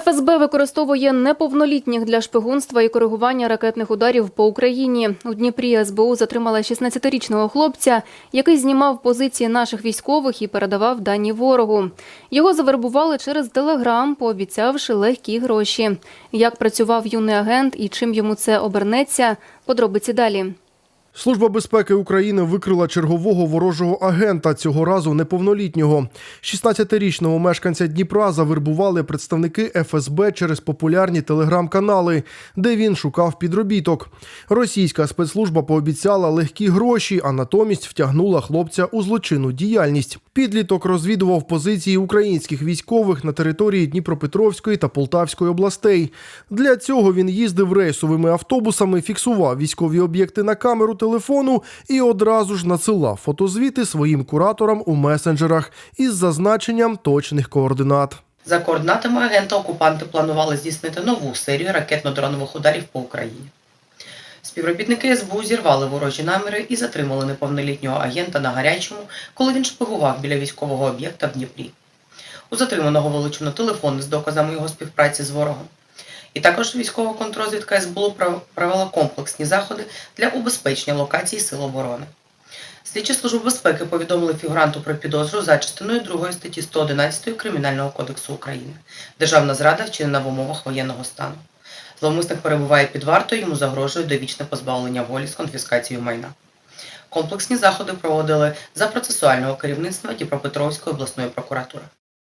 ФСБ використовує неповнолітніх для шпигунства і коригування ракетних ударів по Україні. У Дніпрі СБУ затримала 16-річного хлопця, який знімав позиції наших військових і передавав дані ворогу. Його завербували через телеграм, пообіцявши легкі гроші. Як працював юний агент і чим йому це обернеться? Подробиці далі. Служба безпеки України викрила чергового ворожого агента, цього разу неповнолітнього. 16-річного мешканця Дніпра завербували представники ФСБ через популярні телеграм-канали, де він шукав підробіток. Російська спецслужба пообіцяла легкі гроші, а натомість втягнула хлопця у злочинну діяльність. Підліток розвідував позиції українських військових на території Дніпропетровської та Полтавської областей. Для цього він їздив рейсовими автобусами, фіксував військові об'єкти на камеру телефону і одразу ж надсилав фотозвіти своїм кураторам у месенджерах із зазначенням точних координат. За координатами агента окупанти планували здійснити нову серію ракетно-дронових ударів по Україні. Співробітники СБУ зірвали ворожі наміри і затримали неповнолітнього агента на гарячому, коли він шпигував біля військового об'єкта в Дніпрі. У затриманого вилучено телефон з доказами його співпраці з ворогом. І також військова контрозвідка СБУ провела комплексні заходи для убезпечення локацій Сил оборони. Слідчі служби безпеки повідомили фігуранту про підозру за частиною 2 статті 111 Кримінального кодексу України. Державна зрада вчинена в умовах воєнного стану. Зловмисник перебуває під вартою, йому загрожує довічне позбавлення волі з конфіскацією майна. Комплексні заходи проводили за процесуального керівництва Дніпропетровської обласної прокуратури.